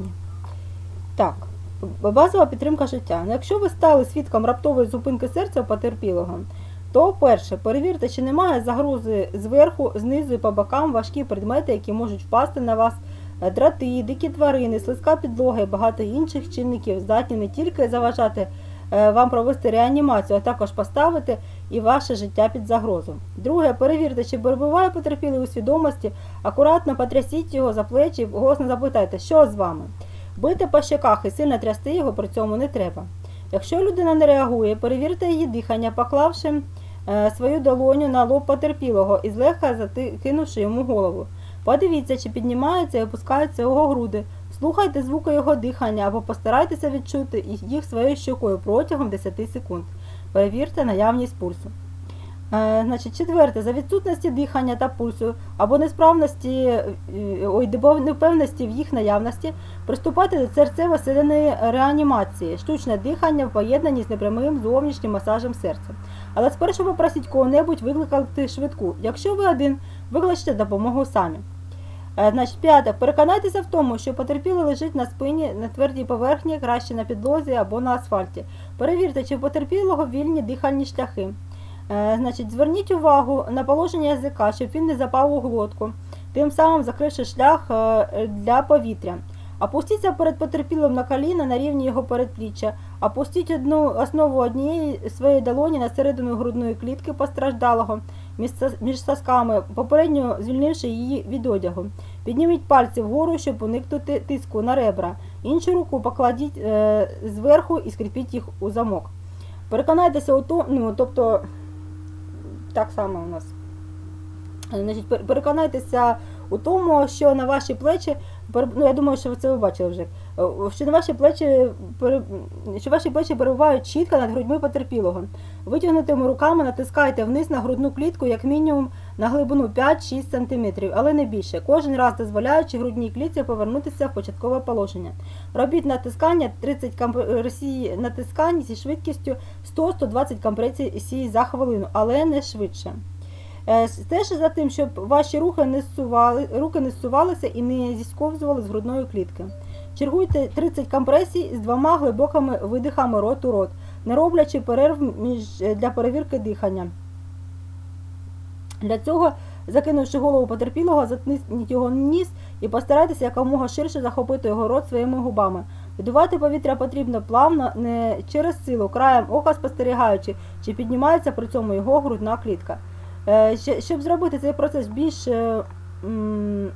поверхні. Так, базова підтримка життя. Ну, якщо ви стали свідком раптової зупинки серця у потерпілого, то перше, перевірте, чи немає загрози зверху, знизу і по бокам важкі предмети, які можуть впасти на вас. Драти, дикі тварини, слизька підлога і багато інших чинників здатні не тільки заважати вам провести реанімацію, а також поставити і ваше життя під загрозу. Друге, перевірте, чи перебуває потерпілий у свідомості, акуратно потрясіть його за плечі, голосно запитайте, що з вами. Бити по щеках і сильно трясти його при цьому не треба. Якщо людина не реагує, перевірте її дихання, поклавши е, свою долоню на лоб потерпілого і злегка закинувши йому голову. Подивіться, чи піднімаються і опускаються його груди. Слухайте звуки його дихання або постарайтеся відчути їх своєю щокою протягом 10 секунд. Перевірте наявність пульсу. Е, значить, четверте, за відсутності дихання та пульсу або несправності, е, ой, невпевності в їх наявності, приступати до серцево-селяної реанімації, штучне дихання в поєднанні з непрямим зовнішнім масажем серця. Але спершу попросіть кого-небудь викликати швидку. Якщо ви один, викличте допомогу самі. Е, Значить, п'яте. Переконайтеся в тому, що потерпілий лежить на спині на твердій поверхні, краще на підлозі або на асфальті. Перевірте, чи в потерпілого вільні дихальні шляхи. Е, Значить, зверніть увагу на положення язика, щоб він не запав у глотку, тим самим закривши шлях е, для повітря. Опустіться перед потерпілим на коліна на рівні його передпліччя. Опустіть одну основу однієї своєї долоні на середину грудної клітки постраждалого між сосками, попередньо звільнивши її від одягу. Підніміть пальці вгору, щоб уникнути тиску на ребра. Іншу руку покладіть е, зверху і скріпіть їх у замок. Переконайтеся у тому, ну, тобто, так само у нас. Значить, переконайтеся у тому, що на ваші плечі, ну я думаю, що ви це ви бачили вже, е, що на ваші плечі що ваші плечі перебувають чітко над грудьми потерпілого. Витягнутими руками натискайте вниз на грудну клітку як мінімум на глибину 5-6 см, але не більше. Кожен раз дозволяючи грудній клітці повернутися в початкове положення. Робіть натискання 30 компресій натискань зі швидкістю 100-120 компресій за хвилину, але не швидше. Е, Стежте за тим, щоб ваші рухи не зсували, руки не зсувалися і не зісковзували з грудної клітки. Чергуйте 30 компресій з двома глибокими видихами рот у рот, не роблячи перерв е, для перевірки дихання. Для цього, закинувши голову потерпілого, заткніть його ніс і постарайтеся якомога ширше захопити його рот своїми губами. Видувати повітря потрібно плавно, не через силу, краєм ока спостерігаючи, чи піднімається при цьому його грудна клітка. Е, Щоб зробити цей процес більш е,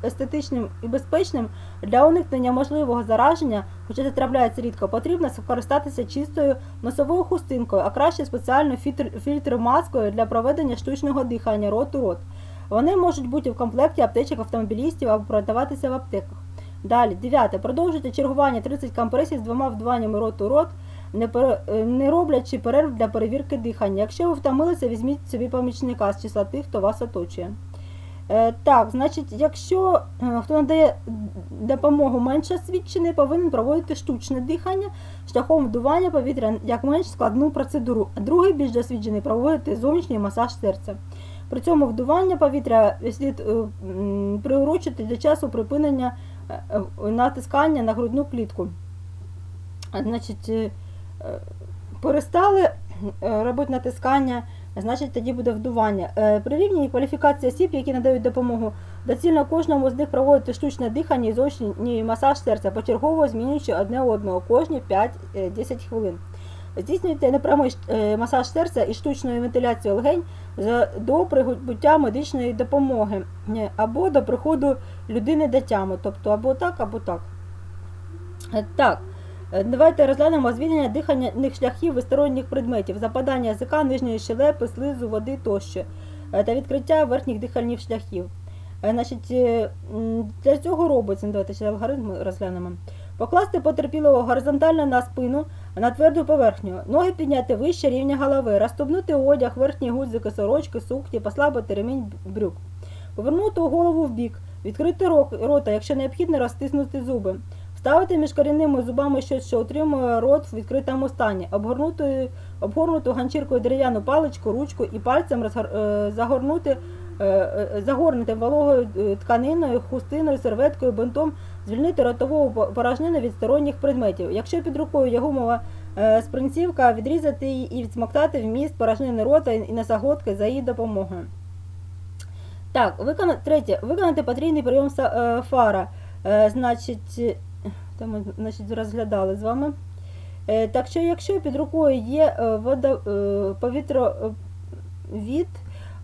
естетичним і безпечним для уникнення можливого зараження, хоча це трапляється рідко, потрібно скористатися чистою носовою хустинкою, а краще спеціальною фільтр, фільтр-маскою для проведення штучного дихання рот у рот. Вони можуть бути в комплекті аптечок автомобілістів або продаватися в аптеках. Далі, дев'яте. Продовжуйте чергування 30 компресій з двома вдуваннями рот у рот, не, пере- е, не роблячи перерв для перевірки дихання. Якщо ви втомилися, візьміть собі помічника з числа тих, хто вас оточує. Е, так, значить, якщо е, хто надає допомогу менш освічений, повинен проводити штучне дихання шляхом вдування повітря як менш складну процедуру, а другий більш досвідчений проводити зовнішній масаж серця. При цьому вдування повітря слід е, приурочити для часу припинення натискання на грудну клітку. Значить, перестали робити натискання, значить тоді буде вдування. Е, При рівні кваліфікації осіб, які надають допомогу, доцільно кожному з них проводити штучне дихання і зовнішній масаж серця, почергово змінюючи одне одного кожні 5-10 хвилин. Здійснюйте непрямий е, масаж серця і штучну вентиляцію легень до прибуття медичної допомоги е, або до приходу людини до тями, тобто або так, або так. Е, Так, е, давайте розглянемо звільнення дихальних шляхів і предметів, западання язика, нижньої щелепи, слизу, води тощо е, та відкриття верхніх дихальних шляхів. Е, Значить, е, для цього робиться, ну, давайте алгоритм розглянемо. Покласти потерпілого горизонтально на спину на тверду поверхню, ноги підняти вище рівня голови, розстебнути одяг, верхні гудзики, сорочки, сукні, послабити ремінь брюк. Повернути голову в бік, відкрити рота, якщо необхідно, розтиснути зуби. Вставити між корінними зубами щось, що утримує рот в відкритому стані, обгорнути, обгорнуту ганчіркою дерев'яну паличку, ручку і пальцем розгор- е, загорнути е, е, загорнутим вологою тканиною, хустиною, серветкою, бинтом, звільнити ротову по- порожнину від сторонніх предметів. Якщо під рукою є гумова спринцівка, відрізати її і відсмоктати вміст порожнини рота і носоглотки за її допомогою. Так, викона... третє. Виконати потрійний прийом фара. Значить, це ми значить, розглядали з вами. Е, так що, якщо під рукою є е, водо, е, повітровід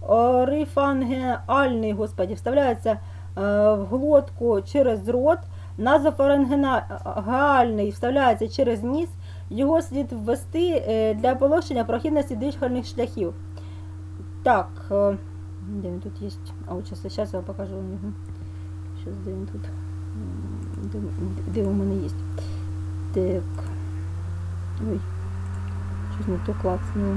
орифангеальний, господі, вставляється в глотку через рот, назофарингеальний вставляється через ніс, його слід ввести для полегшення прохідності дихальних шляхів. Так, де він тут є? А зараз, я покажу. Де він тут? Де, у мене є? Так. Ой, щось не то клацнуло.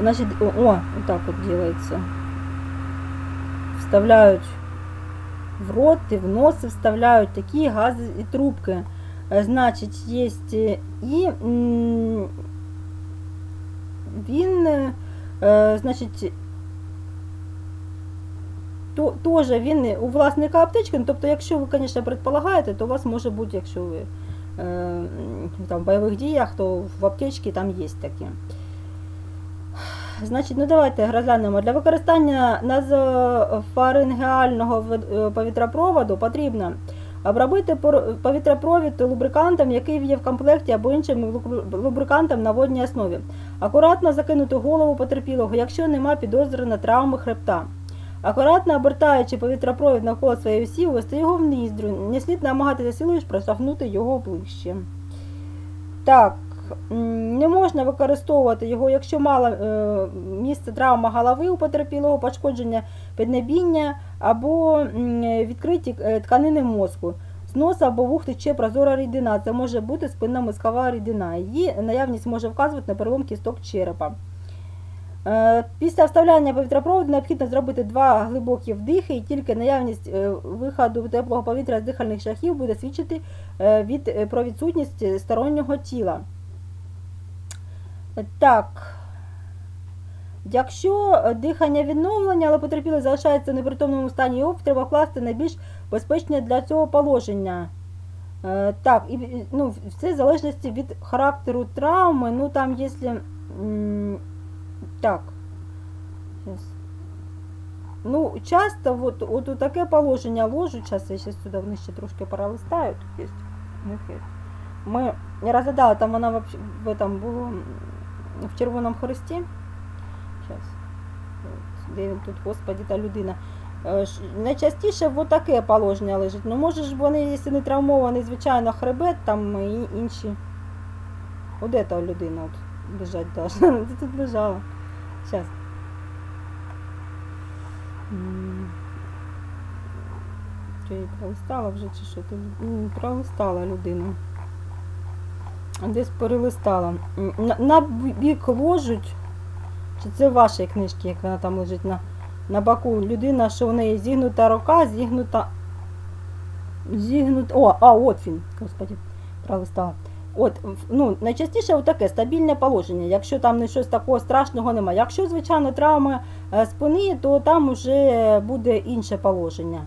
Значит, о, о, вот так вот делается. Вставляют в рот и в нос и вставляют такие газы и трубки. Е, Значить, є і він, е, значить, то, теж він у власника аптечки, ну, тобто, якщо ви, звісно, предполагаєте, то у вас може бути, якщо ви е, там, в бойових діях, то в аптечці там є таке. Значить, ну давайте розглянемо. Для використання назофарингеального е, повітропроводу потрібно обробити повітропровід лубрикантом, який є в комплекті або іншим лубрикантом на водній основі. Акуратно закинути голову потерпілого, якщо нема підозри на травми хребта. Акуратно обертаючи повітропровід навколо своєї осі, ввести його в ніздрю. Не слід намагатися силою ж проштовхнути його ближче. Так, не можна використовувати його, якщо мало е, місце травма голови у потерпілого, пошкодження піднебіння або відкриті е, тканини мозку. З носа або вух тече прозора рідина. Це може бути спинна мозкова рідина. Її наявність може вказувати на перелом кісток черепа. Е, Після вставляння повітропроводу необхідно зробити два глибокі вдихи, і тільки наявність е, виходу теплого повітря з дихальних шляхів буде свідчити від, про відсутність стороннього тіла. Так. Якщо е, дихання відновлення, але потерпілий залишається в непритомному стані, його треба вкласти найбільш безпечне для цього положення. Е, Так, і ну, все в залежності від характеру травми. Ну там, якщо. Так. Ну, часто вот, от у таке положення ложу, зараз я зараз сюди вниз ще трошки пролистаю, тут є. Ми розглядали, там вона вообще- в этом було в Червоному Хресті. Зараз. Де він тут, господі, та людина. Е, Найчастіше в таке положення лежить. Ну, може ж вони, якщо не травмований, звичайно, хребет, там і інші. От де та людина от лежать. Ти тут лежала. Зараз. Чи її пролистала вже чи що? М, пролистала людину. А Десь перелистала. На, на бік ложуть. Чи це в вашій книжці, як вона там лежить на, на боку? Людина, що у неї зігнута рука, зігнута. Зігнута. О, а, от він, господи, пролистала. От, ну, найчастіше таке стабільне положення, якщо там не щось такого страшного немає. Якщо, звичайно, травма е, спини, то там вже буде інше положення.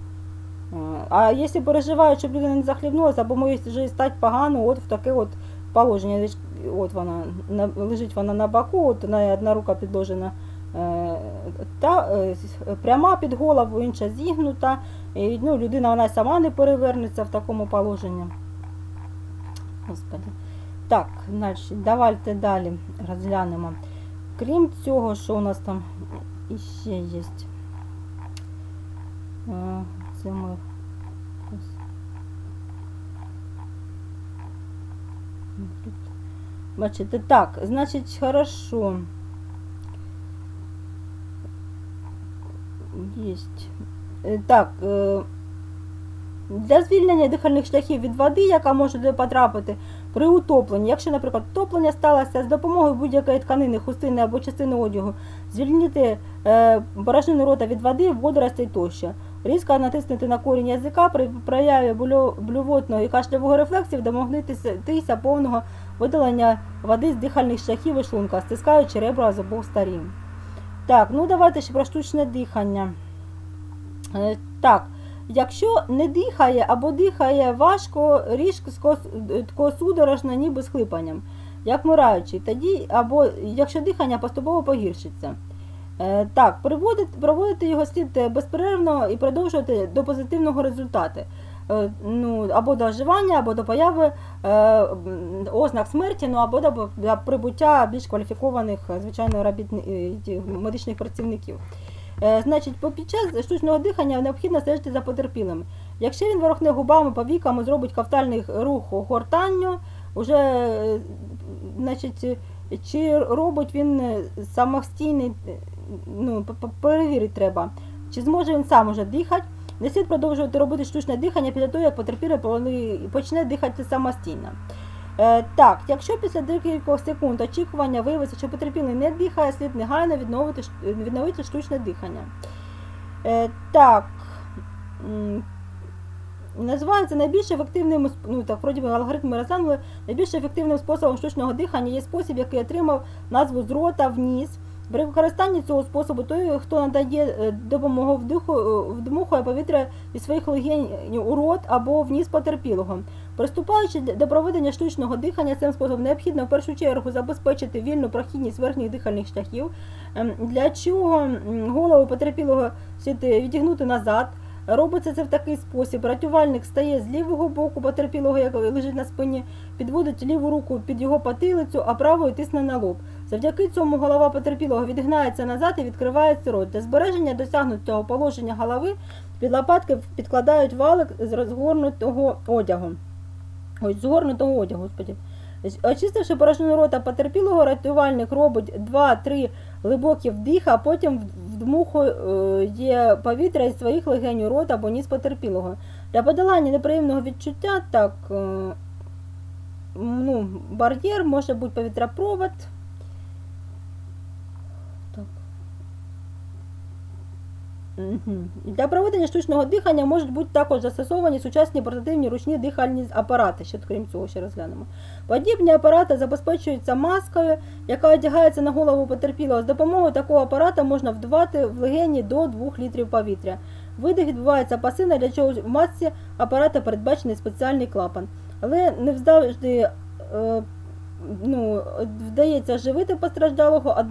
Е, А якщо переживають, щоб людина не захлібнулася, або може стати погано, от в таке от положення. От вона на- лежить вона на боку, от на- одна рука підложена е, та, е, пряма під голову, інша зігнута. І, ну, людина вона сама не перевернеться в такому положенні. Господи. Так, далі, давайте далі розглянемо. Крім цього, що у нас там іще є. Е, Це ми. Бачите, так, значить, хорошо. Єсть. Е, Так, е, для звільнення дихальних шляхів від води, яка може потрапити при утопленні, якщо, наприклад, утоплення сталося з допомогою будь-якої тканини, хустини або частини одягу, звільнити е, порожнину рота від води, водоростей тощо. Різко натиснути на корінь язика при прояві блю- блювотного і кашлявого рефлексів, домогнитися тися повного видалення води з дихальних шляхів і шлунка, стискаючи ребра з обох сторін. Так, ну давайте ще про штучне дихання. Е, Так, якщо не дихає або дихає важко, різко, тако судорожно, ніби з хлипанням, як мираючий, тоді або якщо дихання поступово погіршиться. Е, Так, проводити його слід е, безперервно і продовжувати до позитивного результату. Е, Ну, або до оживання, або до появи е, ознак смерті, ну або до, прибуття більш кваліфікованих, е, звичайно, робітни- е, медичних працівників. Значить, під час штучного дихання необхідно стежити за потерпілим. Якщо він ворохне губами, повіками, зробить кавтальний рух гортанню, уже, значить, чи робить він самостійний, ну, перевірити треба, чи зможе він сам уже дихати. Не слід продовжувати робити штучне дихання після того, як потерпілий почне дихати самостійно. Е, так, якщо після декількох секунд очікування виявиться, що потерпілий не дихає, слід негайно відновити, відновити штучне дихання. Е, так. Називається найбільш ефективним, ну так, вроді алгоритми розглянули, найбільш ефективним способом штучного дихання є спосіб, який отримав назву з рота вниз. При використанні цього способу той, хто надає е, допомогу вдиху, е, вдмухує повітря від своїх легень у рот або вниз потерпілого. Приступаючи до проведення штучного дихання, цим способом необхідно в першу чергу забезпечити вільну прохідність верхніх дихальних шляхів, ем, для чого голову потерпілого е, відігнути назад. Робиться це в такий спосіб. Рятувальник стає з лівого боку потерпілого, як лежить на спині, підводить ліву руку під його потилицю, а правою тисне на лоб. Завдяки цьому голова потерпілого відгинається назад і відкривається рот. Для збереження досягнутого положення голови під лопатки підкладають валик з розгорнутого одягу. Ой, згорнутого одягу, господі. Очистивши порожнину рота потерпілого, рятувальник робить 2-3 глибокі вдихи, а потім вдмухує повітря із своїх легень у рот або ніс потерпілого. Для подолання неприємного відчуття, так, е, ну, бар'єр може бути повітряпровод. Так. Мгм. Для проведення штучного дихання можуть бути також застосовані сучасні портативні ручні дихальні апарати. Ще крім цього ще розглянемо. Подібні апарати забезпечуються маскою, яка одягається на голову потерпілого. З допомогою такого апарата можна вдувати в легені до 2 літрів повітря. Видих відбувається пасивно, для чого в масці апарата передбачений спеціальний клапан. Але не завжди е, ну, вдається живити постраждалого а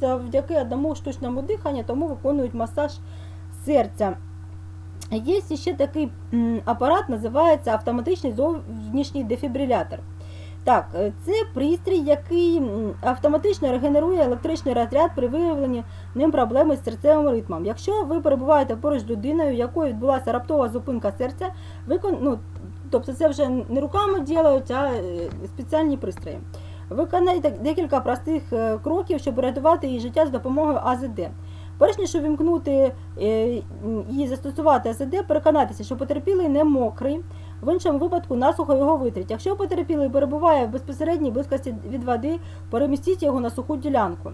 завдяки одному штучному диханню, тому виконують масаж серця. Є ще такий апарат, називається автоматичний зовнішній дефібрилятор. Так, це пристрій, який автоматично регенерує електричний розряд при виявленні ним проблеми з серцевим ритмом. Якщо ви перебуваєте поруч з людиною, якою відбулася раптова зупинка серця, викон... ну, тобто це вже не руками ділають, а е, спеціальні пристрої. Виконайте декілька простих е, кроків, щоб рятувати її життя з допомогою АЗД. Перш ніж увімкнути е, і застосувати АЗД, переконатися, що потерпілий не мокрий, в іншому випадку насухо його витріть. Якщо потерпілий перебуває в безпосередній близькості від води, перемістіть його на суху ділянку.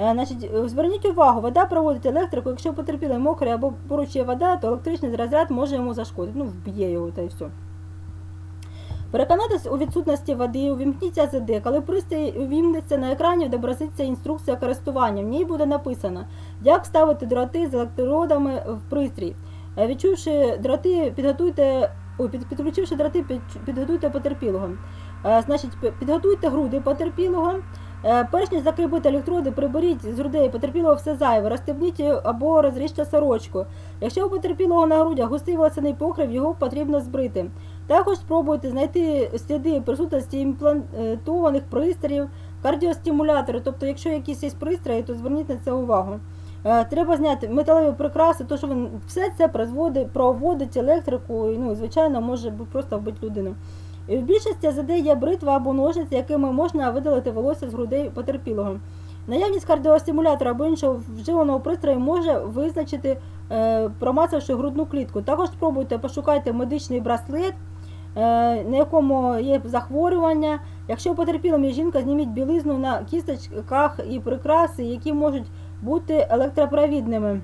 Е, Значить, е, зверніть увагу, вода проводить електрику. Якщо потерпілий мокрий або поруч є вода, то електричний розряд може йому зашкодити. Ну, вб'є його та й все. Переконатись у відсутності води, увімкніть АЗД. Коли пристрій увімкнеться на екрані, відобразиться інструкція користування. В ній буде написано, як ставити дроти з електродами в пристрій. Е, Відчувши дроти, підготуйте, підключивши дроти, підготуйте потерпілого. Е, Значить, підготуйте груди потерпілого. Е, Перш ніж закріпити електроди, приберіть з грудей потерпілого все зайве, розстебніть або розріжте сорочку. Якщо у потерпілого на грудях густий волосяний покрив, його потрібно збрити. Також спробуйте знайти сліди присутності імплантованих пристроїв, кардіостимулятори. Тобто, якщо якісь є пристрої, то зверніть на це увагу. Е, Треба зняти металеві прикраси, то що він- все це призводить, проводить електрику, і, ну, звичайно, може просто вбити людину. І в більшості АЗД є бритва або ножниці, якими можна видалити волосся з грудей потерпілого. Наявність кардіостимулятора або іншого вживаного пристрою може визначити, е, промацавши грудну клітку. Також спробуйте пошукайте медичний браслет, на якому є захворювання. Якщо потерпілим є жінка, зніміть білизну на кісточках і прикраси, які можуть бути електропровідними.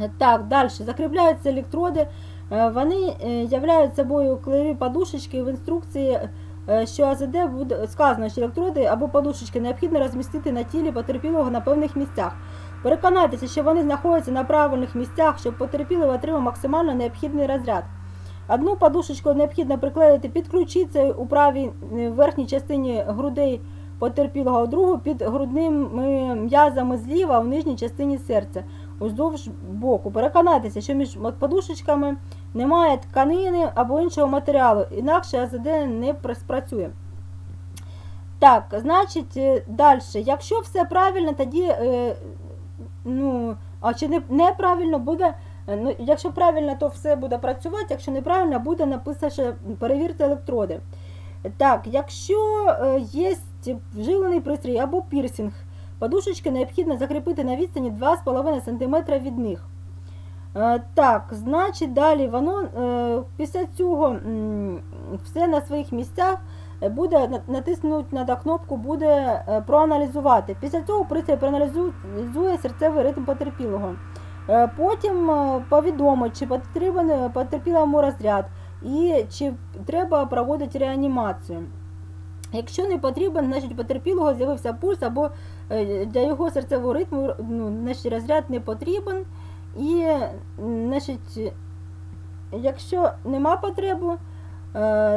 Е, Так, далі закріпляються електроди. Е, Вони е, являють собою клеєві подушечки в інструкції е, що АЗД буде сказано, що електроди або подушечки необхідно розмістити на тілі потерпілого на певних місцях. Переконайтеся, що вони знаходяться на правильних місцях, щоб потерпілий отримав максимально необхідний розряд. Одну подушечку необхідно приклеїти під ключицею у правій е, верхній частині грудей потерпілого, другу під грудними м'язами зліва, в нижній частині серця, уздовж боку. Переконайтеся, що між подушечками немає тканини або іншого матеріалу, інакше АЗД не спрацює. Так, значить, далі. Якщо все правильно, тоді, е, ну, а чи не, неправильно буде, е, ну, якщо правильно, то все буде працювати, якщо неправильно, буде написано, що перевірте електроди. Так, якщо е, є вживлений пристрій або пірсинг, подушечки необхідно закріпити на відстані 2,5 см від них. Е, Так, значить, далі воно е, після цього все на своїх місцях е, буде на- натиснуть на кнопку, буде е, проаналізувати. Після цього пристрій проаналізує серцевий ритм потерпілого. Е, Потім е, повідомить, чи потрібен е, потерпілому розряд і чи треба проводити реанімацію. Якщо не потрібен, значить потерпілого з'явився пульс або для його серцевого ритму ну, значить, розряд не потрібен. І значить, якщо нема потреби,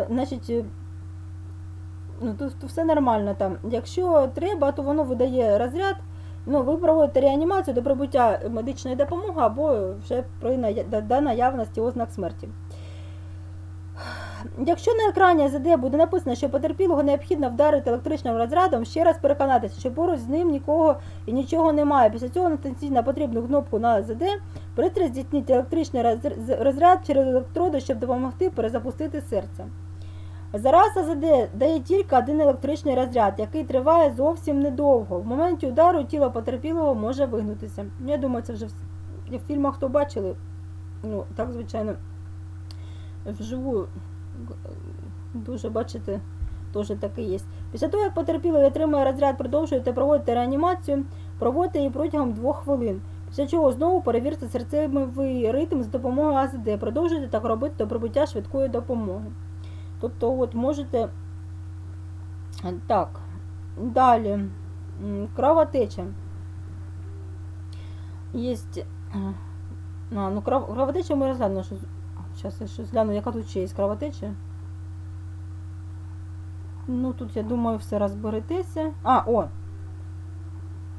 значить, ну, то, то все нормально там. Якщо треба, то воно видає розряд. Ну, ви проводите реанімацію до прибуття медичної допомоги або вже при наявності ознак смерті. Якщо на екрані АЗД буде написано, що потерпілого необхідно вдарити електричним розрядом, ще раз переконатися, що поруч з ним нікого і нічого немає. Після цього натисніть на потрібну кнопку на АЗД, пристрій здійсніть електричний розряд через електроди, щоб допомогти перезапустити серце. Зараз АЗД дає тільки один електричний розряд, який триває зовсім недовго. В моменті удару тіло потерпілого може вигнутися. Я думаю, це вже в, в фільмах хто бачили. Ну, так, звичайно, вживу дуже бачите, теж таке є. Після того, як потерпілий отримує розряд, продовжуєте проводити реанімацію, проводите її протягом 2 хвилин. Після чого знову перевірте серцевий ритм з допомогою АЗД. Продовжуйте так робити до прибуття швидкої допомоги. Тобто, от можете. Так, далі. Кровотеча. Є. А, ну, кров- кровотеча ми розглянули. Що... Зараз я щось гляну, яка тут ще є кровотеча. Ну, тут, я думаю, все розберетеся. А, о!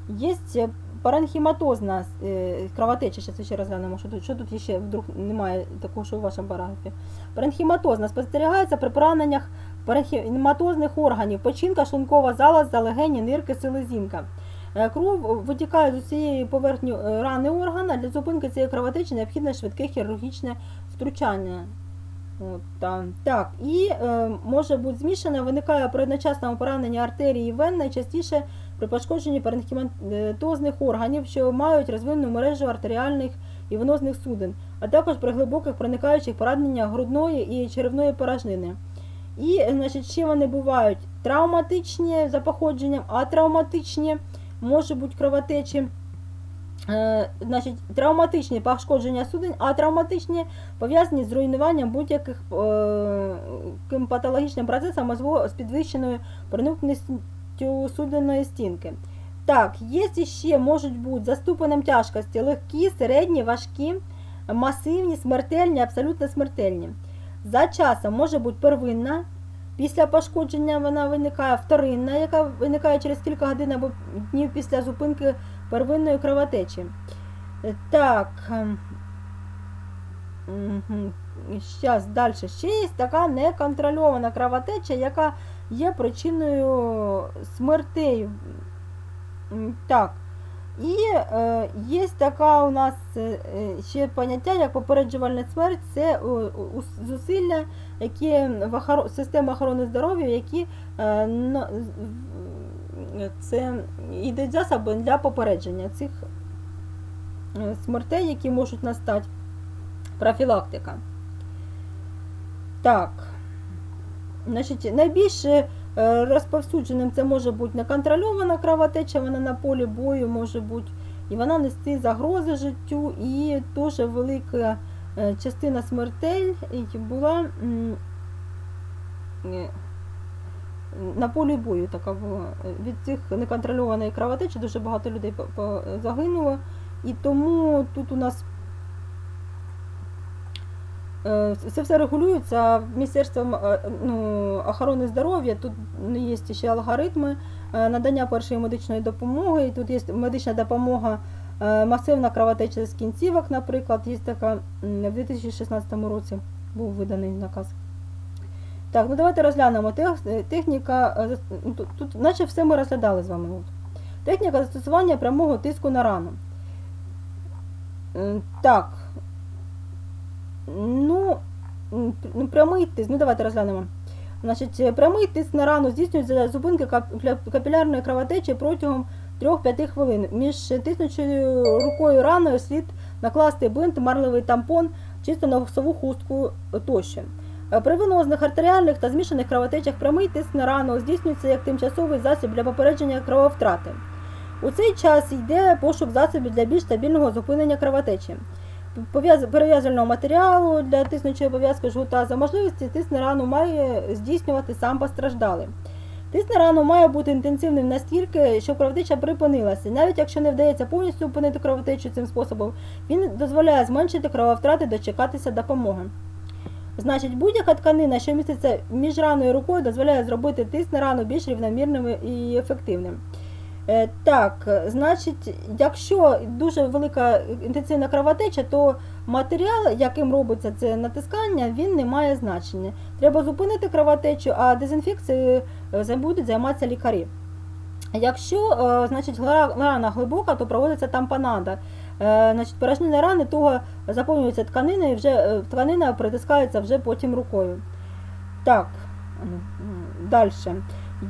Є паранхіматозна е, кровотеча, зараз ще розглянемо, що тут, що тут ще вдруг немає такого, що у вашому параграфі. Паранхіматозна спостерігається при пораненнях паранхіматозних органів, печінка, шлункова залоза, легені, нирки, селезінка. Е, Кров витікає з усієї поверхні е, рани органа. Для зупинки цієї кровотечі необхідне швидке хірургічне втручання. От. Так, і е, може бути змішане, виникає при одночасному пораненні артерії вен найчастіше при пошкодженні паренхіматозних органів, що мають розвинену мережу артеріальних і венозних судин, а також при глибоких проникаючих пораненнях грудної і черевної порожнини. І е, значить, ще вони бувають травматичні за походженням, атравматичні, може бути кровотечі. Е, значить, травматичні пошкодження судин, а травматичні пов'язані з руйнуванням будь-яких е, патологічним процесом мозку з підвищеною проникністю судинної стінки. Так, є ще можуть бути за ступенем тяжкості легкі, середні, важкі, масивні, смертельні, абсолютно смертельні. За часом може бути первинна, після пошкодження вона виникає вторинна, яка виникає через кілька годин або днів після зупинки первинної кровотечі. Так. Зараз далі. Ще є така неконтрольована кровотеча, яка є причиною смертей. Так. І е, є така у нас е, ще поняття, як попереджувальна смерть, це е, зусилля, які в охоро- системі охорони здоров'я, які е, на- це йдуть засоби для попередження цих е, смертей, які можуть настати. Профілактика. Так. Значить, найбільше е, розповсюдженим це може бути неконтрольована кровотеча, вона на полі бою може бути, і вона нести загрози життю, і дуже велика е, частина смертей була е, на полі бою така була. Від цих неконтрольованої кровотечі дуже багато людей загинуло. І тому тут у нас це все регулюється Міністерством е, ну, охорони здоров'я. Тут є ще алгоритми е, надання першої медичної допомоги. Тут є медична допомога, е, масивна кровотеча з кінцівок, наприклад, є така в 2016 році був виданий наказ. Так, ну давайте розглянемо. Техніка, е, ну, тут, тут наче все ми розглядали з вами. Техніка застосування прямого тиску на рану. Так. Ну, ну, прямий тиск, ну давайте розглянемо. Значить, е, прямий тиск на рану здійснюється зупинки капілярної кровотечі протягом 3-5 хвилин. Між тиснучою рукою раною слід накласти бинт, марлевий тампон, чисто на носову хустку тощо. Е, При венозних, артеріальних та змішаних кровотечах прямий тиск на рану здійснюється як тимчасовий засіб для попередження крововтрати. У цей час йде пошук засобів для більш стабільного зупинення кровотечі. Перев'язального матеріалу для тиснучої пов'язки жгута за можливості тиск на рану має здійснювати сам постраждалий. Тиск на рану має бути інтенсивним настільки, щоб кровотеча припинилася. Навіть якщо не вдається повністю зупинити кровотечу цим способом, він дозволяє зменшити крововтрати, дочекатися допомоги. Значить, будь-яка тканина, що міститься між раною і рукою, дозволяє зробити тиск на рану більш рівномірним і ефективним. Е, Так, значить, якщо дуже велика інтенсивна кровотеча, то матеріал, яким робиться це натискання, він не має значення. Треба зупинити кровотечу, а дезінфекцією е, будуть займатися лікарі. Якщо е, значить, рана глибока, то проводиться тампонада. Значить, порожнина рани того заповнюється тканиною, вже тканина притискається вже потім рукою. Так, далі.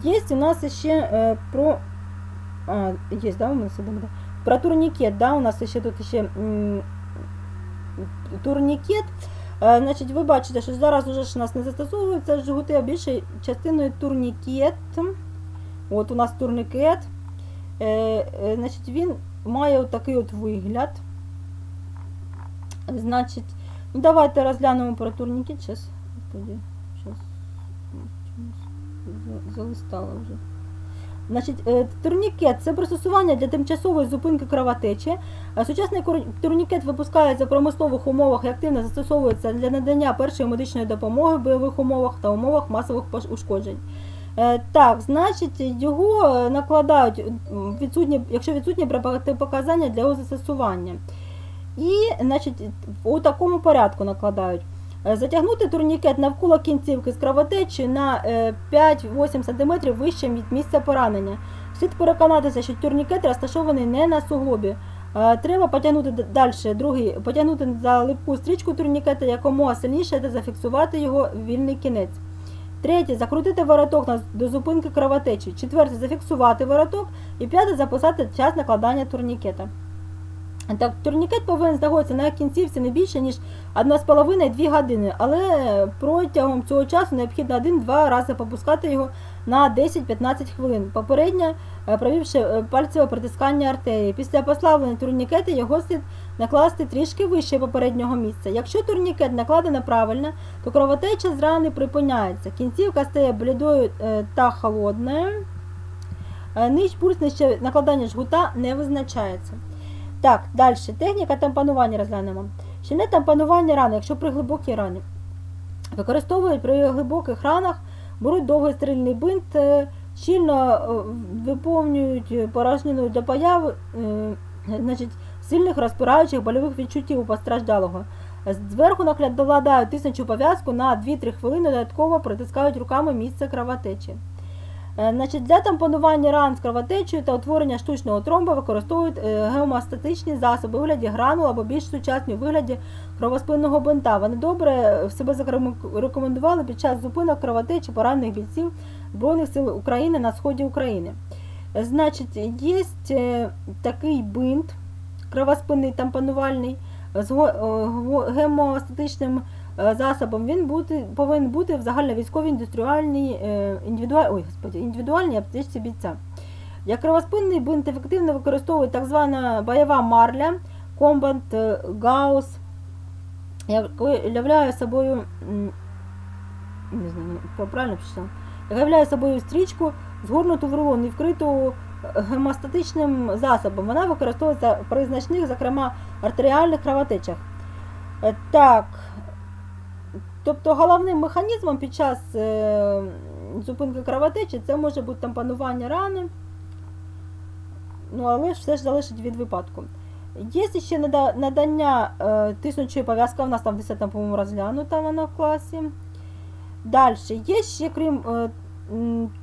Є у нас ще про. А, є, да, у нас ідемо, да? Про турнікет, да, у нас ще тут ще турнікет. Значить, ви бачите, що зараз уже ж у нас не застосовується жгути, а більше частиною турнікет. От у нас турнікет. Е, е, значить, він має отакий от вигляд. Значить, ну давайте розглянемо про турнікет. Зараз залистала вже. Значить, е, турнікет це пристосування для тимчасової зупинки кровотечі. Е, Сучасний турнікет випускається в промислових умовах і активно застосовується для надання першої медичної допомоги в бойових умовах та умовах масових ушкоджень. Е, Так, значить, його накладають, відсутні, якщо відсутні протипоказання для його застосування. І значить, у такому порядку накладають. Е, Затягнути турнікет навколо кінцівки з кровотечі на е, 5-8 см вище від місця поранення. Слід переконатися, що турнікет розташований не на суглобі. Е, Треба потягнути далі, другий, потягнути за липку стрічку турнікета якомога сильніше та зафіксувати його в вільний кінець. Третє. Закрутити вороток до зупинки кровотечі. Четверте. Зафіксувати вороток. І п'яте. Записати час накладання турнікета. Так, турнікет повинен знаходитися на кінцівці не більше, ніж 1,5-2 години, але протягом цього часу необхідно 1-2 рази попускати його на 10-15 хвилин, попередньо е, провівши е, пальцеве притискання артерії. Після послаблення турнікета його слід накласти трішки вище попереднього місця. Якщо турнікет накладено правильно, то кровотеча з рани припиняється. Кінцівка стає блідою е, та холодною. Ниж пульс нижче накладання жгута не визначається. Так, далі. Техніка тампонування розглянемо. Щільне тампонування рани, якщо при глибокій рані. Використовують при глибоких ранах, беруть довгий стрільний бинт, е, щільно е, виповнюють порожнину для появи е, значить, сильних розпираючих больових відчуттів у постраждалого. Зверху накладають тиснучу пов'язку на 2-3 хвилини, додатково притискають руками місце кровотечі. Е, Значить, для тампонування ран з кровотечею та утворення штучного тромба використовують е, геомостатичні засоби у вигляді гранул або більш сучасні у вигляді кровоспинного бинта. Вони добре себе зарекомендували під час зупинок кровотечі поранених бійців Збройних сил України на сході України. Е, Значить, є е, такий бинт кровоспинний тампонувальний з е, гемостатичним е, засобом. Він бути, повинен бути в загальновійськовій індустріальній е, індивідуаль, ой, господи, індивідуальній аптечці бійця. Як кровоспинний бинт ефективно використовує так звана бойова марля, комбат гаус, являє собою, не знаю, правильно прочитала, являє собою стрічку, згорнуту в рулон і вкриту гемостатичним засобом. Вона використовується при значних, зокрема, артеріальних кровотечах. Е, Так. Тобто головним механізмом під час е, зупинки кровотечі це може бути тампонування рани, ну але все ж залежить від випадку. Є ще надання е, тиснучої пов'язки, у нас там в 10 по-моєму, розглянута вона в класі. Далі, є ще, крім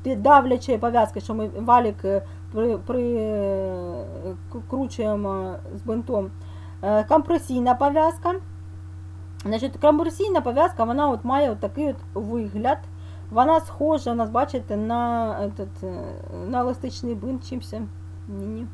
е, давлячої пов'язки, що ми валік е, при, з бинтом, компресійна пов'язка. Значить, компресійна пов'язка вона от має от такий от вигляд. Вона схожа, нас, бачите, на, этот, е, на еластичний бинт чимся. Ні-ні.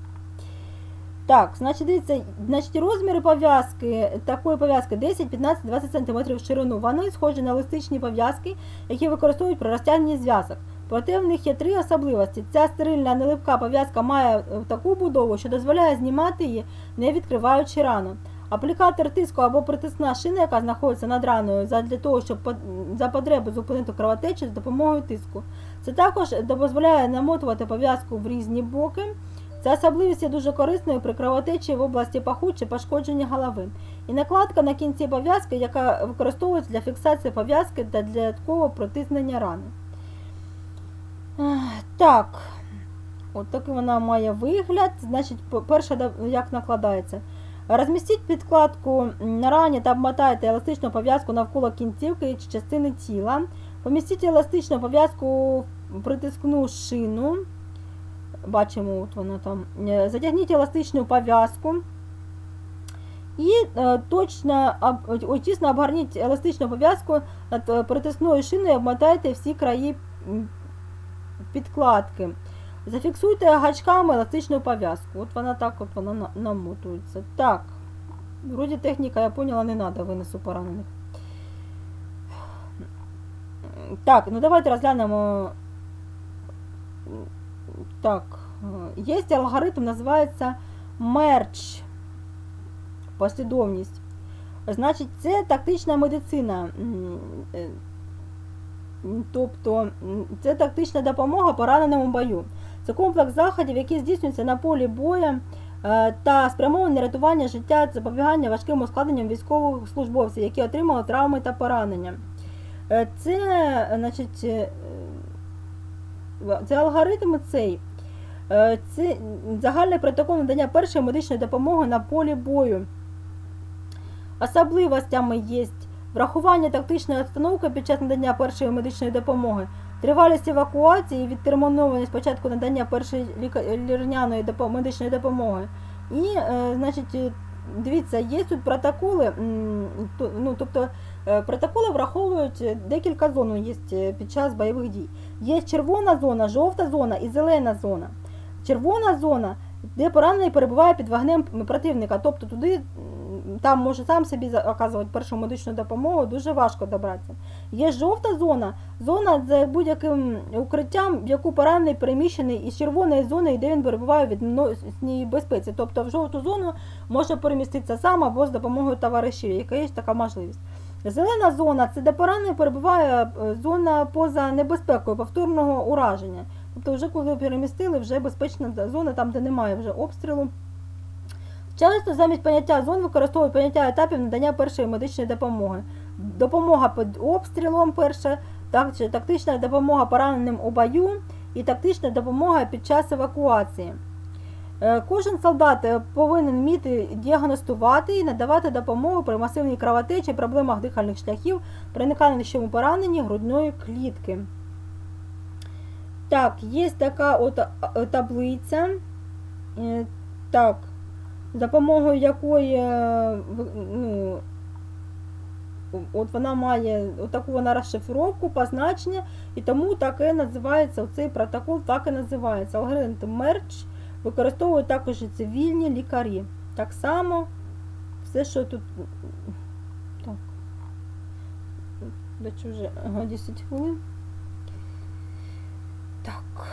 Так, значить, дивіться, значить, розміри пов'язки, такої пов'язки 10, 15, 20 см в ширину. Вони схожі на еластичні пов'язки, які використовують при розтягненні зв'язок. Проте в них є три особливості. Ця стерильна нелипка пов'язка має е, таку будову, що дозволяє знімати її, не відкриваючи рану. Аплікатор тиску або притисна шина, яка знаходиться над раною, для того, щоб за потреби зупинити кровотечу з допомогою тиску. Це також дозволяє намотувати пов'язку в різні боки. Ця особливість є дуже корисною при кровотечі в області паху чи пошкодженні голови. І накладка на кінці пов'язки, яка використовується для фіксації пов'язки та для додаткового протиснення рани. Так, от такий вона має вигляд. Значить, перше, як накладається. Розмістіть підкладку на рані та обмотайте еластичну пов'язку навколо кінцівки чи частини тіла. Помістіть еластичну пов'язку притискну шину. Бачимо, от вона там. Е, Затягніть еластичну пов'язку. І е, точно тісно обгорніть еластичну пов'язку над е, притисною шиною і обмотайте всі краї підкладки. Зафіксуйте гачками еластичну пов'язку. От вона так от вона намотується. Так. Вроді техніка, я поняла, не треба, винесу поранених. Так, ну давайте розглянемо. Так, є алгоритм, називається мерч. Послідовність. Значить, це тактична медицина. Е, Тобто це тактична допомога пораненому бою. Це комплекс заходів, які здійснюються на полі бою е, та спрямовані на рятування життя запобігання важким ускладненням військових службовців, які отримали травми та поранення. Е, Це, значить, е, це алгоритм цей. Це загальний протокол надання першої медичної допомоги на полі бою. Особливостями є врахування тактичної обстановки під час надання першої медичної допомоги, тривалість евакуації, відтермінованість спочатку надання першої лікарняної медичної допомоги. І, е, значить, е, дивіться, є тут протоколи, ну, тобто е, протоколи враховують декілька зон є під час бойових дій. Є червона зона, жовта зона і зелена зона. Червона зона, де поранений перебуває під вогнем противника, тобто туди там може сам собі оказувати першу медичну допомогу, дуже важко добратися. Є жовта зона, зона за будь-яким укриттям, в яку поранений переміщений із червоної зони, де він перебуває в відносній безпеці. Тобто в жовту зону може переміститися сам або з допомогою товаришів, яка є така можливість. Зелена зона це де поранений перебуває е, зона поза небезпекою повторного ураження. Тобто, вже коли перемістили, вже безпечна зона, там, де немає вже обстрілу. Часто замість поняття зон використовують поняття етапів надання першої медичної допомоги. Допомога під обстрілом перша, тактична допомога пораненим у бою і тактична допомога під час евакуації. Е, Кожен солдат е, повинен вміти діагностувати і надавати допомогу при масивній кровотечі, проблемах дихальних шляхів, проникаючому пораненні грудної клітки. Так, є така от е, таблиця. Так, допомогою якої е, ну, от вона має таку вона розшифровку, позначення, і тому так і називається цей протокол, так і називається. Алгоритм мерч використовують також і цивільні лікарі. Так само все, що тут. Так. Бачу вже 10 хвилин. Так.